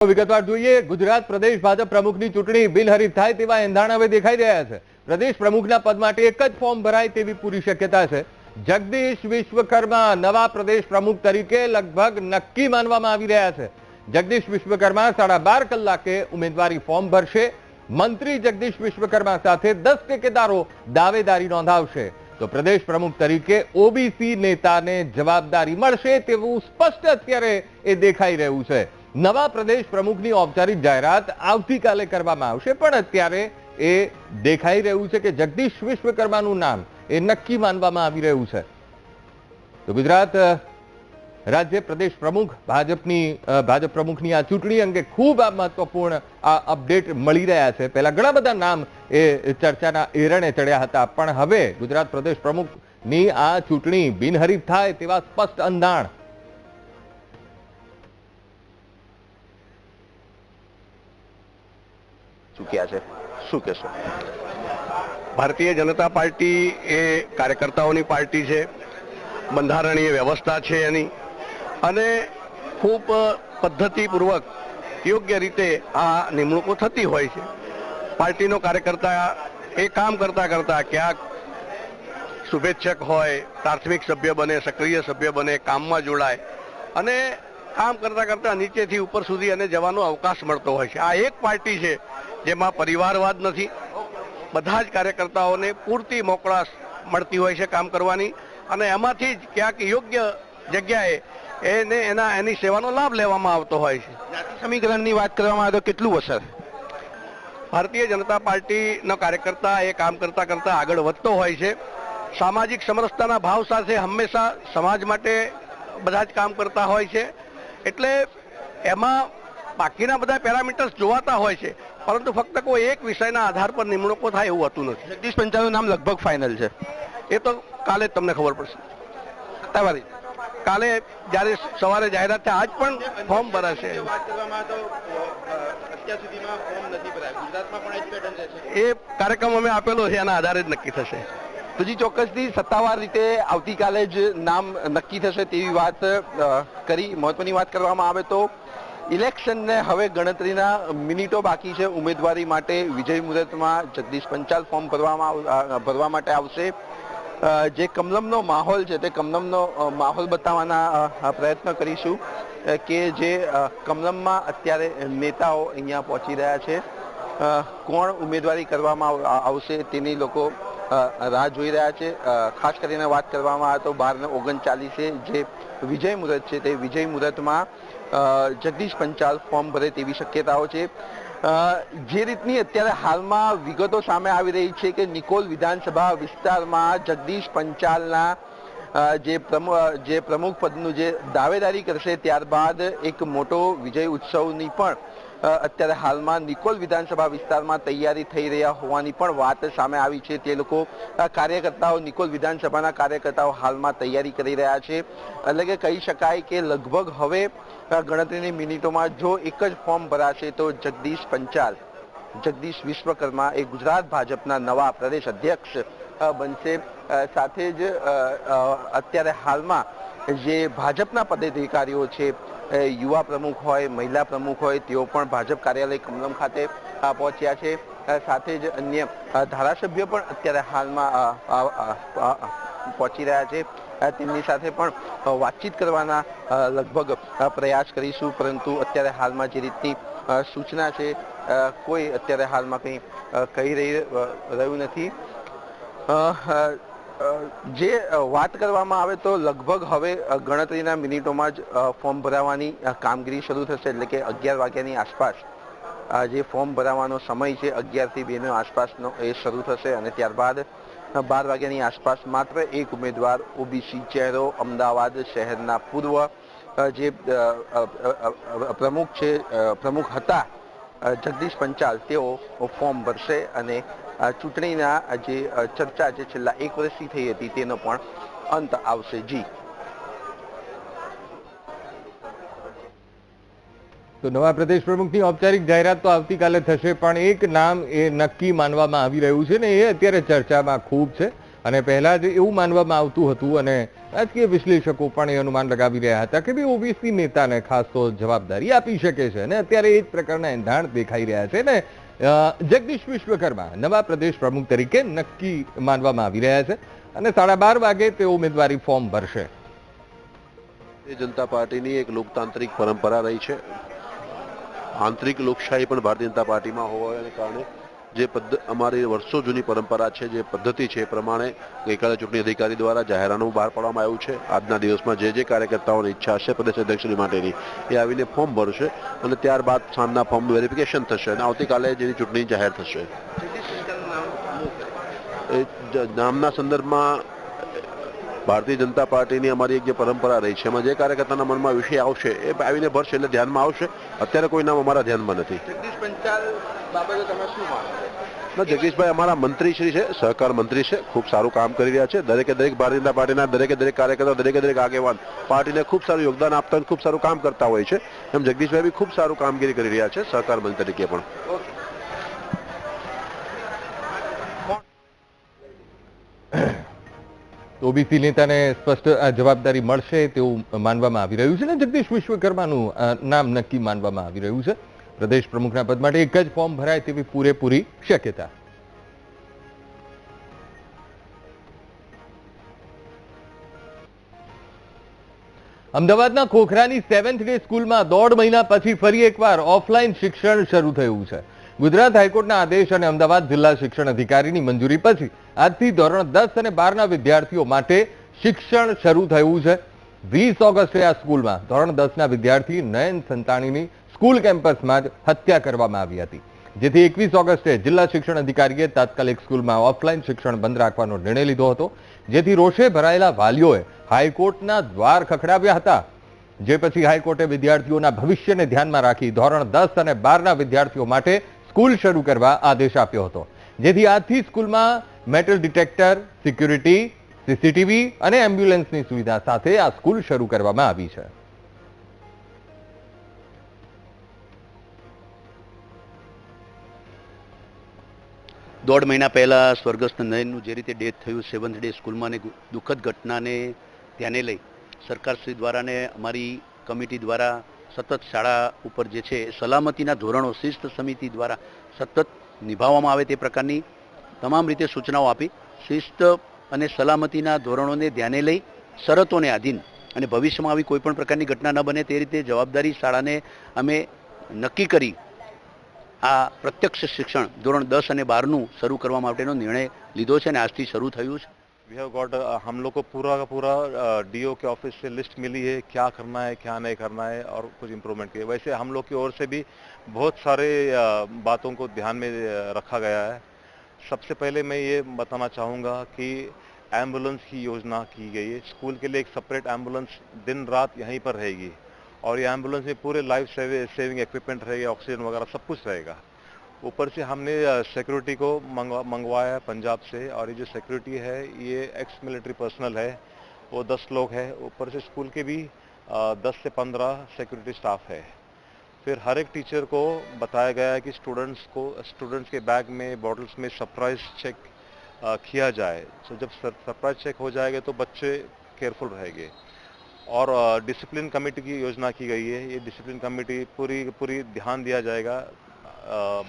વિગતવાર જોઈએ, ગુજરાત પ્રદેશ ભાજપ પ્રમુખની ચૂંટણી બિનહરીફ થાય તેવા એંધાણ હવે દેખાઈ રહ્યા છે. પ્રદેશ પ્રમુખના પદ માટે એક જ ફોર્મ ભરાય તેવી પૂરી શક્યતા છે. જગદીશ વિશ્વકર્મા નવા પ્રદેશ પ્રમુખ તરીકે લગભગ નક્કી માનવામાં આવી રહ્યા છે. જગદીશ વિશ્વકર્મા સાડા બાર કલાકે ઉમેદવારી ફોર્મ ભરશે. મંત્રી જગદીશ વિશ્વકર્મા સાથે દસ ટેકેદારો દાવેદારી નોંધાવશે. તો પ્રદેશ પ્રમુખ તરીકે ઓબીસી નેતાને જવાબદારી મળશે તેવું સ્પષ્ટ અત્યારે એ દેખાઈ રહ્યું છે. નવા પ્રદેશ પ્રમુખની ઔપચારિક જાહેરાત આવતીકાલે કરવામાં આવશે, પણ અત્યારે એ દેખાઈ રહ્યું છે કે જગદીશ વિશ્વકર્માનું નામ એ નક્કી માનવામાં આવી રહ્યું છે. તો ગુજરાત રાજ્ય પ્રદેશ પ્રમુખ, ભાજપની ભાજપ પ્રમુખની આ ચૂંટણી અંગે ખૂબ આ મહત્વપૂર્ણ આ અપડેટ મળી રહ્યા છે. પહેલા ઘણા બધા નામ એ ચર્ચાના એરણે ચડ્યા હતા, પણ હવે ગુજરાત પ્રદેશ પ્રમુખની આ ચૂંટણી બિનહરીફ થાય તેવા સ્પષ્ટ અંધાણ ચૂક્યા છે. શું કહેશો? ભારતીય જનતા પાર્ટી એ કાર્યકર્તાઓની પાર્ટી છે, બંધારણીય વ્યવસ્થા છે એની, અને ખૂબ પદ્ધતિપૂર્વક યોગ્ય રીતે આ નિમણૂકો થતી હોય છે. પાર્ટીનો કાર્યકર્તા એ કામ કરતા કરતા ક્યાંક શુભેચ્છક હોય, પ્રાથમિક સભ્ય બને, સક્રિય સભ્ય બને, કામમાં જોડાય, અને કામ કરતા કરતા નીચેથી ઉપર સુધી અને જવાનો અવકાશ મળતો હોય છે. આ એક પાર્ટી છે જેમાં પરિવારવાદ નથી. બધા જ કાર્યકર્તાઓને પૂરતી મોકળાશ મળતી હોય છે કામ કરવાની. અને એમાંથી જ ક્યાંક યોગ્ય જગ્યાએ એને એના એની સેવાનો લાભ લેવામાં આવતો હોય છે. જ્ઞાતિ સમીકરણની વાત કરવામાં આવે તો કેટલું અસર? ભારતીય જનતા પાર્ટીનો કાર્યકર્તા એ કામ કરતા કરતા આગળ વધતો હોય છે. સામાજિક સમરસતાના ભાવ સાથે હંમેશા સમાજ માટે બધા જ કામ કરતા હોય છે. એટલે એમાં બાકીના બધા પેરામીટર્સ જોવાતા હોય છે. પરંતુ ફક્ત કોઈ એક વિષયના આધાર પર નિમણૂકો થાય એવું હતું નથી. જગદીશ પંચાલનું નામ લગભગ ફાઇનલ છે. એ તો કાલે જ તમને ખબર પડશે. સત્તાવારી કાલે જ્યારે સવારે જાહેરાત થાય, આજ પણ ફોર્મ ભરાશે એ કાર્યક્રમ અમે આપેલો છે, એના આધારે જ નક્કી થશે. હજી ચોક્કસથી સત્તાવાર રીતે આવતીકાલે જ નામ નક્કી થશે તેવી વાત કરી, મહત્વની વાત કરવામાં આવે તો ઇલેક્શનને હવે ગણતરીના મિનિટો બાકી છે. ઉમેદવારી માટે વિજય મુહૂર્તમાં જગદીશ પંચાલ ફોર્મ ભરવામાં ભરવા માટે આવશે. જે કમલમનો માહોલ છે તે કમલમનો માહોલ બતાવવાના પ્રયત્ન કરીશું. કે જે કમલમમાં અત્યારે નેતાઓ અહીંયા પહોંચી રહ્યા છે. કોણ ઉમેદવારી કરવામાં આવશે તેની લોકો રાહ જોઈ રહ્યા છે. ખાસ કરીને વાત કરવામાં આવે તો બાર ને ઓગણચાલીસે જે વિજય મુહૂર્ત છે તે વિજય મુહૂર્તમાં જગદીશ પંચાલ ફોર્મ ભરે તેવી શક્યતાઓ છે. જે રીતની અત્યારે હાલમાં વિગતો સામે આવી રહી છે કે નિકોલ વિધાનસભા વિસ્તારમાં જગદીશ પંચાલના જે પ્રમુખ જે પ્રમુખ પદનું જે દાવેદારી કરશે ત્યારબાદ એક મોટો વિજય ઉત્સવની પણ અત્યારે હાલમાં નિકોલ વિધાનસભા વિસ્તારમાં તૈયારી થઈ રહ્યા હોવાની પણ વાત સામે આવી છે. તે લોકો કાર્યકર્તાઓ નિકોલ વિધાનસભાના કાર્યકર્તાઓ હાલમાં તૈયારી કરી રહ્યા છે. એટલે કે કહી શકાય કે લગભગ હવે ગણતરીની મિનિટોમાં જો એક જ ફોર્મ ભરાશે તો જગદીશ પંચાલ, જગદીશ વિશ્વકર્મા એ ગુજરાત ભાજપના નવા પ્રદેશ અધ્યક્ષ બનશે. સાથે જ અત્યારે હાલમાં જે ભાજપના પદાધિકારીઓ છે યુવા પ્રમુખ હોય, મહિલા પ્રમુખ હોય, તેઓ પણ ભાજપ કાર્યાલય કમલમ ખાતે પહોંચ્યા છે. સાથે જ અન્ય ધારાસભ્યો પણ અત્યારે હાલમાં પહોંચી રહ્યા છે. તેમની સાથે પણ વાતચીત કરવાના લગભગ પ્રયાસ કરીશું. પરંતુ અત્યારે હાલમાં જે રીતની સૂચના છે કોઈ અત્યારે હાલમાં કંઈ કહી રહી રહ્યું નથી. જે વાત કરવામાં આવે તો લગભગ હવે ગણતરીના મિનિટોમાં જ ફોર્મ ભરાવાની કામગીરી શરૂ થશે. એટલે કે અગિયાર વાગ્યાની આસપાસ જે ફોર્મ ભરાવાનો સમય છે, અગિયારથી બેનો આસપાસનો, એ શરૂ થશે. અને ત્યારબાદ બાર વાગ્યાની આસપાસ માત્ર એક ઉમેદવાર, ઓબીસી ચહેરો, અમદાવાદ શહેરના પૂર્વ જે પ્રમુખ છે પ્રમુખ હતા જગદીશ પંચાલ, તેઓ ફોર્મ ભરશે. અને ચૂંટણીના જે ચર્ચા જે છેલ્લા એક વર્ષથી થઈ હતી તેનો પણ અંત આવશે. જી. તો નવા પ્રદેશ પ્રમુખની ઔપચારિક જાહેરાત તો આવતીકાલે થશે, પણ એક નામ એ નક્કી માનવામાં આવી રહ્યું છે ને એ અત્યારે ચર્ચામાં ખૂબ છે. અને પહેલા જ એવું માનવામાં આવતું હતું અને રાજકીય વિશ્લેષકો પણ એ અનુમાન લગાવી રહ્યા હતા કે ભાઈ ઓબીસી નેતાને ખાસ તો જવાબદારી આપી શકે છે અને અત્યારે એ જ પ્રકારના એંધાણ દેખાઈ રહ્યા છે ને જગદીશ વિશ્વકર્મા, નવા પ્રદેશ પ્રમુખ તરીકે નક્કી માનવામાં આવી રહ્યા છે અને સાડા બાર વાગે તેઓ ઉમેદવારી ફોર્મ ભરશે. ભારતીય જનતા પાર્ટીની એક લોકતાંત્રિક પરંપરા રહી છે. આંતરિક લોકશાહી પણ ભારતીય જનતા પાર્ટીમાં હોવાને કારણે જે પદ્ધ અમારી વર્ષો જૂની પરંપરા છે જે પદ્ધતિ છે એ પ્રમાણે ગઈકાલે ચૂંટણી અધિકારી દ્વારા જાહેરનામું બહાર પાડવામાં આવ્યું છે. આજના દિવસમાં જે જે કાર્યકર્તાઓની ઈચ્છા હશે પ્રદેશ અધ્યક્ષની માટેની એ આવીને ફોર્મ ભરશે અને ત્યારબાદ સાંજના ફોર્મ વેરિફિકેશન થશે અને આવતીકાલે જેની ચૂંટણી જાહેર થશે. નામના સંદર્ભમાં ભારતીય જનતા પાર્ટીની અમારી એક જે પરંપરા રહી છે એમાં જે કાર્યકર્તાના મનમાં વિષય આવશે એ આવીને ભરશે એટલે ધ્યાનમાં આવશે. અત્યારે કોઈ નામ અમારા ધ્યાનમાં નથી. જગદીશ પંચાલ બાબતે તમે શું માનો ના જગદીશભાઈ અમારા મંત્રી શ્રી છે સહકાર મંત્રી છે ખૂબ સારું કામ કરી રહ્યા છે. દરેકે દરેક ભારતીય જનતા પાર્ટીના દરેકે દરેક કાર્યકર્તા દરેકે દરેક આગેવાન પાર્ટીને ખૂબ સારું યોગદાન આપતા અને ખૂબ સારું કામ કરતા હોય છે. એમ જગદીશભાઈ બી ખૂબ સારું કામગીરી કરી રહ્યા છે સહકાર મંત્રી તરીકે પણ. ઓબીસી નેતાને સ્પષ્ટ જવાબદારી મળશે તેવું માનવામાં આવી રહ્યું છે ને જગદીશ વિશ્વકર્માનું નામ નક્કી માનવામાં આવી રહ્યું છે. પ્રદેશ પ્રમુખના પદ માટે એક જ ફોર્મ ભરાય તેવી પૂરેપૂરી શક્યતા. અમદાવાદના ખોખરાની સેવન્થ ડે સ્કૂલમાં દોઢ મહિના પછી ફરી એકવાર ઓફલાઈન શિક્ષણ શરૂ થયું છે. ગુજરાત હાઈકોર્ટના આદેશ અને અમદાવાદ જિલ્લા શિક્ષણ અધિકારીની મંજૂરી પછી આજથી ધોરણ દસ અને બારના વિદ્યાર્થીઓ માટે શિક્ષણ શરૂ થયું છે. વીસ ઓગસ્ટે આ સ્કૂલમાં ધોરણ દસના વિદ્યાર્થી નયન સંતાણીની સ્કૂલ કેમ્પસમાં જ હત્યા કરવામાં આવી હતી. જેથી એકવીસ ઓગસ્ટે જિલ્લા શિક્ષણ અધિકારીએ તાત્કાલિક સ્કૂલમાં ઓફલાઈન શિક્ષણ બંધ રાખવાનો નિર્ણય લીધો હતો. જેથી રોષે ભરાયેલા વાલીઓએ હાઈકોર્ટના દ્વાર ખખડાવ્યા હતા. જે પછી હાઈકોર્ટે વિદ્યાર્થીઓના ભવિષ્યને ધ્યાનમાં રાખી ધોરણ દસ અને બારના વિદ્યાર્થીઓ માટે સ્કૂલ શરૂ કરવા આદેશ આપ્યો હતો. જેથી આજથી સ્કૂલમાં મેટલ ડિટેક્ટર, સિક્યુરિટી, સીસીટીવી અને એમ્બ્યુલન્સની સુવિધા સાથે આ સ્કૂલ શરૂ કરવામાં આવી છે. દોઢ મહિના પહેલાં સ્વર્ગસ્થ નયનનું જે રીતે ડેથ થયું, સેવન્થ ડે સ્કૂલમાં દુઃખદ ઘટનાને ધ્યાને લઈ સરકારશ્રી દ્વારા ને અમારી કમિટી દ્વારા સતત શાળા ઉપર જે છે, સલામતીના ધોરણો શિસ્ત સમિતિ દ્વારા સતત નિભાવવામાં આવે તે પ્રકારની તમામ રીતે સૂચનાઓ આપી, શિસ્ત અને સલામતીના ધોરણોને ધ્યાને લઈ, શરતોને આધીન અને ભવિષ્યમાં આવી કોઈપણ પ્રકારની ઘટના ન બને તે રીતે જવાબદારી શાળાને અમે નક્કી કરી આ પ્રત્યક્ષ શિક્ષણ ધોરણ દસ અને બારનું શરૂ કરવા માટેનો નિર્ણય લીધો છે અને આજથી શરૂ થયું છે. वी हैव गॉट हम लोग को पूरा का पूरा डीओ के ऑफ़िस से लिस्ट मिली है क्या करना है क्या नहीं करना है और कुछ इम्प्रूवमेंट किए। वैसे हम लोग की ओर से भी बहुत सारे अ, बातों को ध्यान में रखा गया है। सबसे पहले मैं ये बताना चाहूँगा कि एंबुलेंस की योजना की गई है। स्कूल के लिए एक सेपरेट एंबुलेंस दिन रात यहीं पर रहेगी और ये एंबुलेंस में पूरे लाइफ सेविंग इक्विपमेंट रहेगा ऑक्सीजन वगैरह सब कुछ रहेगा। ऊपर से हमने सिक्योरिटी को मंगवा, मंगवाया है पंजाब से और ये जो सिक्योरिटी है, ये एक्स मिलिट्री पर्सनल है, वो दस लोग हैं। ऊपर से स्कूल के भी दस से पंद्रह सिक्योरिटी स्टाफ है। फिर हर एक टीचर को बताया गया है कि स्टूडेंट्स को स्टूडेंट्स के बैग में बॉटल्स में सरप्राइज़ चेक किया जाए। तो जब सरप्राइज़ चेक हो जाएगा तो बच्चे केयरफुल रहेंगे। और डिसिप्लिन कमेटी की योजना की गई है। ये डिसिप्लिन कमेटी पूरी पूरी ध्यान दिया जाएगा।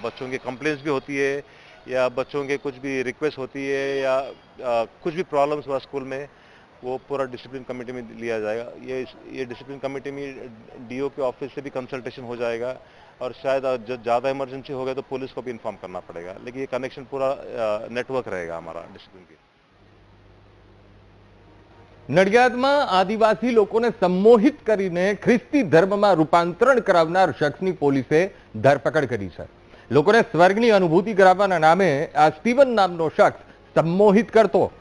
बच्चों की कंप्लेंट्स भी होती है या बच्चों के कुछ भी रिक्वेस्ट होती है या अ, कुछ भी प्रॉब्लम्स हुआ स्कूल में वो पूरा डिसिप्लिन कमेटी में लिया जाएगा। ये ये डिसिप्लिन कमेटी में डीओ के ऑफ़िस से भी कंसल्टेशन हो जाएगा और शायद जब ज़्यादा इमरजेंसी हो गया तो पुलिस को भी इन्फॉर्म करना पड़ेगा। लेकिन ये कनेक्शन पूरा नेटवर्क रहेगा हमारा डिसिप्लिन की। નડિયાદમાં આદિવાસી લોકોને સંમોહિત કરીને ખ્રિસ્તી ધર્મમાં રૂપાંતરણ કરાવનાર શખ્સની પોલીસે ધરપકડ કરી છે. લોકોને સ્વર્ગની અનુભૂતિ કરાવવાના નામે આ સ્ટીવન નામનો શખ્સ સંમોહિત કરતો.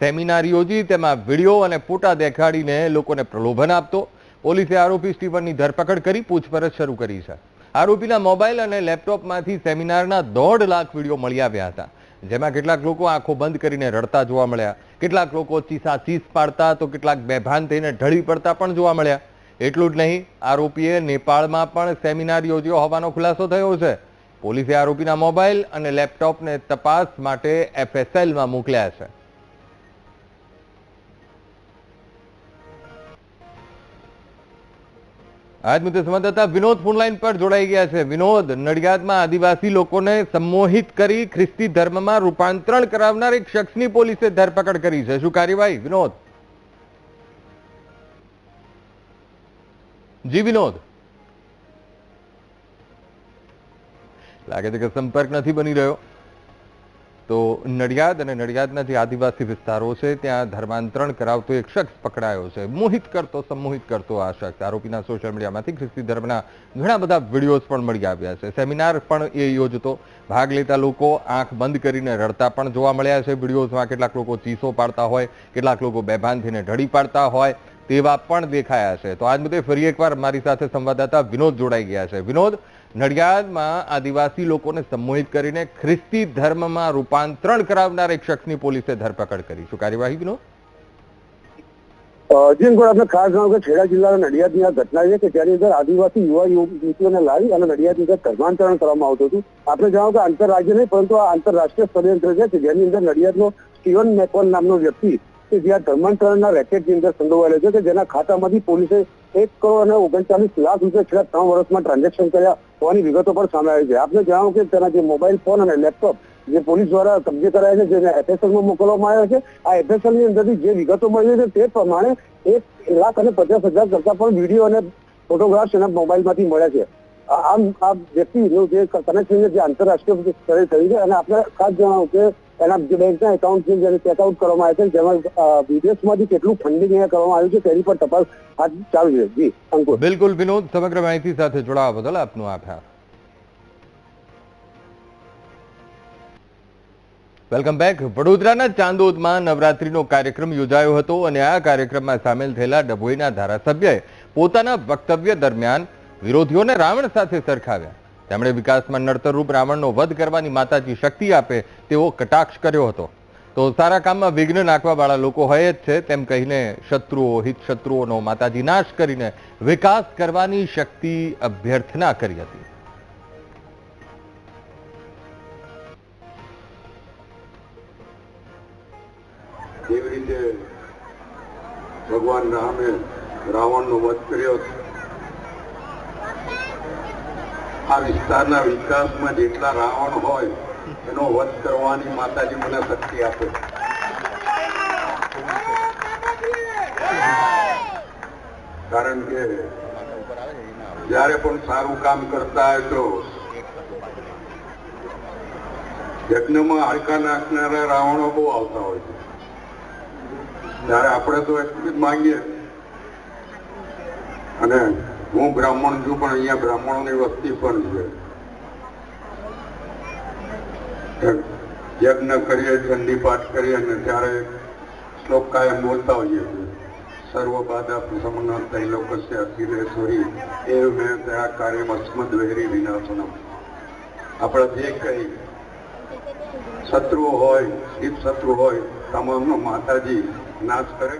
સેમિનાર યોજી તેમાં વીડિયો અને ફોટા દેખાડીને લોકોને પ્રલોભન આપતો. પોલીસે આરોપી સ્ટીવનની ધરપકડ કરી પૂછપરછ શરૂ કરી છે. આરોપીના મોબાઈલ અને લેપટોપમાંથી સેમિનારના દોઢ લાખ વીડિયો મળી આવ્યા હતા. જેમાં કેટલાક લોકો આંખો બંધ કરીને રડતા જોવા મળ્યા. કેટલાક લોકો ચીસા ચીસ પાડતા તો કેટલાક બેભાન થઈને ઢળી પડતા પણ જોવા મળ્યા. એટલું જ નહીં, આરોપીએ નેપાળમાં પણ સેમિનાર યોજ્યો હોવાનો ખુલાસો થયો છે. પોલીસે આરોપીના મોબાઈલ અને લેપટોપને તપાસ માટે એફએસએલમાં મોકલ્યા છે. આજ મુદ્દે સંવાદદાતા વિનોદ ફોનલાઈન પર જોડાઈ ગયા છે. વિનોદ, નડિયાદમાં આદિવાસી લોકોને સંમોહિત કરી ખ્રિસ્તી ધર્મમાં રૂપાંતરણ કરાવનાર એક શખ્સની પોલીસે ધરપકડ કરી છે. શું કાર્યવાહી? વિનોદ. જી, વિનોદ. લાગે છે કે સંપર્ક નથી બની રહ્યો. તો નડિયાદ અને નડિયાદના જે આદિવાસી વિસ્તારો છે, ત્યાં ધર્માંતરણ કરાવતો એક શખ્સ પકડાયો છે. મોહિત કરતો, સંમોહિત કરતો આ શખ્સ. આરોપીના સોશિયલ મીડિયામાંથી ખ્રિસ્તી ધર્મના ઘણા બધા વિડીયોઝ પણ મળી આવ્યા છે. સેમિનાર પણ એ યોજતો. ભાગ લેતા લોકો આંખ બંધ કરીને રડતા પણ જોવા મળ્યા છે. વિડીયોઝમાં કેટલાક લોકો ચીસો પાડતા હોય, કેટલાક લોકો બેભાન થઈને ઢળી પાડતા હોય. તેવા પણ દેખાયા છે. તો આજ મુદ્દે ફરી એકવાર મારી સાથે સંવાદદાતા વિનોદ જોડાઈ ગયા છે. વિનોદ, નડિયાદમાં આદિવાસી લોકોને સંમોહિત કરીને ખ્રિસ્તી ધર્મમાં રૂપાંતરણ કરાવનાર એક શખ્સની પોલીસે ધરપકડ કરી. શું કાર્યવાહી, વિનોદ? આપણે ખાસ જણાવું કે ખેડા જિલ્લાના નડિયાદની આ ઘટના છે કે જેની અંદર આદિવાસી યુવા યુવતીઓને લાવી અને નડિયાદની અંદર ધર્માંતરણ કરવામાં આવતું હતું. આપણે જણાવો કે આંતરરાજ્ય નહીં, પરંતુ આ આંતરરાષ્ટ્રીય ષડયંત્ર છે કે જેની અંદર નડિયાદનો સ્ટીવન મેકોન નામનો વ્યક્તિ કે જે આ ધર્માંતરણના રેકેટની અંદર સંડોવાયેલો છે કે જેના ખાતામાંથી પોલીસે એક કરોડ અને ઓગણચાલીસ લાખ રૂપિયા છેલ્લા ત્રણ વર્ષમાં ટ્રાન્ઝેક્શન કર્યા હોવાની વિગતો પણ સામે આવી છે. આપને જણાવો કે તેના જે મોબાઈલ ફોન અને લેપટોપ જે પોલીસ દ્વારા કબજે કરાયા છે, જેને FSL માં મોકલવામાં આવ્યા છે, આ FSL ની અંદરથી જે વિગતો મળી છે તે પ્રમાણે એક લાખ અને પચાસ હજાર કરતા પણ વીડિયો અને ફોટોગ્રાફ્સ એના મોબાઈલમાંથી મળ્યા છે. આમ આ વ્યક્તિનું જે કનેક્શન જે આંતરરાષ્ટ્રીય સ્તરે થયું છે, અને આપણે ખાસ જણાવું કે એના બેંકના એકાઉન્ટ છે જેને ચેકઆઉટ કરવામાં આવે છે જેમાં વિદેશમાંથી કેટલું ફંડિંગ અહીંયા કરવામાં આવ્યું છે તેની પણ તપાસ હાથ ચાલુ છે. જી, અંકુર. બિલકુલ વિનોદ, સમગ્ર માહિતી સાથે જોડાવા બદલ આપનો આભાર. વેલકમ બેક વડોદરાના ચાંદોદમાં નવરાત્રીનો કાર્યક્રમ યોજાયો હતો અને આ કાર્યક્રમમાં સામેલ થયેલા ડભોઈના ધારાસભ્યએ પોતાના વક્તવ્ય દરમિયાન વિરોધીઓને રાવણ સાથે સરખાવ્યા. તેમણે વિકાસમાં નડતરરૂપ રાવણનો વધ કરવાની માતાજી શક્તિ આપે તેવો કટાક્ષ કર્યો હતો. તો સારા કામમાં વિઘ્ન નાખવાવાળા લોકો હોય જ છે તેમ કહીને શત્રુઓ હિત શત્રુઓનો માતાજી નાશ કરીને વિકાસ કરવાની શક્તિ અભ્યર્થના કરી હતી. ભગવાન રામે રાવણનો વધ કર્યો છે. આ વિસ્તારના વિકાસમાં જેટલા રાવણ હોય, એનો વધ કરવાની માતાજી મને શક્તિ આપે. કારણ કે જયારે પણ સારું કામ કરતા હોય તો યજ્ઞમાં હડકા નાખનારા રાવણો બહુ આવતા હોય છે. ત્યારે આપણે તો એટલું જ માંગીએ. અને હું બ્રાહ્મણ છું, પણ અહીંયા બ્રાહ્મણોની વસ્તી પણ છે. યજ્ઞ કરીએ ચંડી પાઠ કરીએ અને ત્યારે શ્લોક કાયમ બોલતા હોઈએ છીએ. સર્વ બાધા પ્રસમન તૈલોકસ્ય અખિલેશ્વરી એ મેં ત્યાં કાર્ય અસ્મદ વહેરી વિનાશનમ. આપણે જે કઈ શત્રુઓ હોય શિવ શત્રુ હોય, તમામનો માતાજી નાશ કરે.